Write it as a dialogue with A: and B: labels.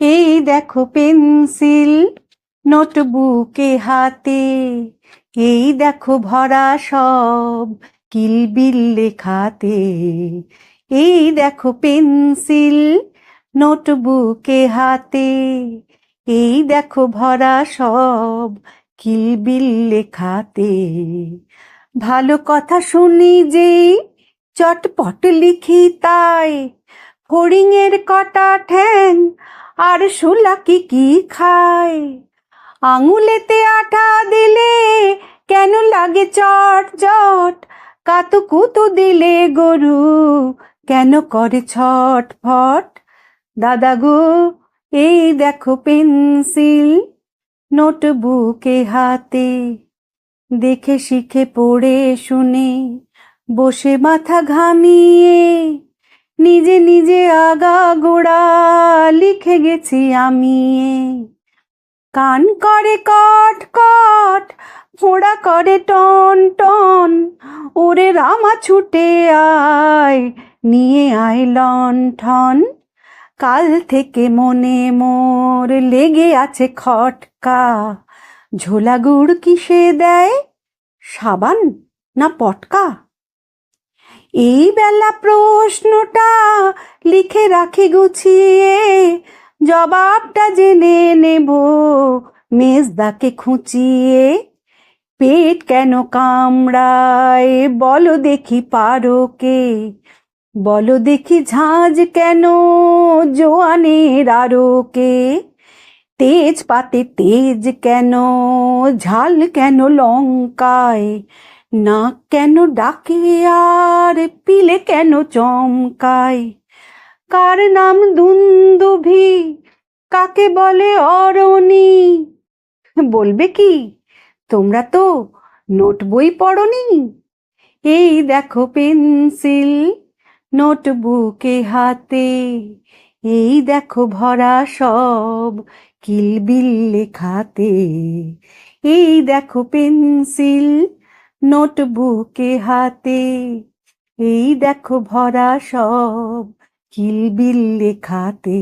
A: এই দেখো পেন্সিল নোটবুকে হাতে। এই দেখো ভরা সব কিলবিল লেখাতে। এই দেখো পেন্সিল নোটবুকে হাতে। এই দেখো ভরা সব কিলবিল লেখাতে। ভালো কথা শুনি যেই চটপট লিখি তাই। ফড়িংয়ের কটা ঠ্যাং, আর শুলা কি খায়? আঙুলেতে আঠা দিলে কেন লাগে চট চট কাতু কুতু দিলে গরু কেন করে ছটফট? দাদা গো, এই দেখো পেন্সিল নোটবুকে হাতে। দেখে শিখে, পড়ে, শুনে, বসে মাথা ঘামিয়ে নিজে নিজে আগা গোড়া লিখে গেছি আমি। কান করে কট কট ফোড়া করে টন টন, ওরে রামা ছুটে আয়, নিয়ে আয় লণ্ঠন। কাল থেকে মনে মোর লেগে আছে খটকা, ঝোলা গুড় কিসে দেয়, সাবান না পটকা? এই বেলা প্রশ্নটা লিখে রাখি গুছিয়ে। জবাবটা জেনে নেব মেজদাকে খুঁচিয়ে। পেট কেন কামড়ায়, বলো দেখি পারোকে। বলো দেখি ঝাঁঝ কেন জোয়ানের আরোকে তেজ পাতে তেজ কেন, ঝাল কেন লঙ্কায়। নাক কেন ডাকে আর পিলে কেন চমকায়? কার নাম দুন্দুভি? কাকে বলে অরণি? বলবে কি, তোমরা তো নোট বই পড়নি? এই দেখো পেন্সিল নোটবুকে হাতে, এই দেখো ভরা সব কিলবিল লেখাতে, এই দেখো পেন্সিল নোটবুকে হাতে। এই দেখো ভরা সব কিলবিল লেখাতে।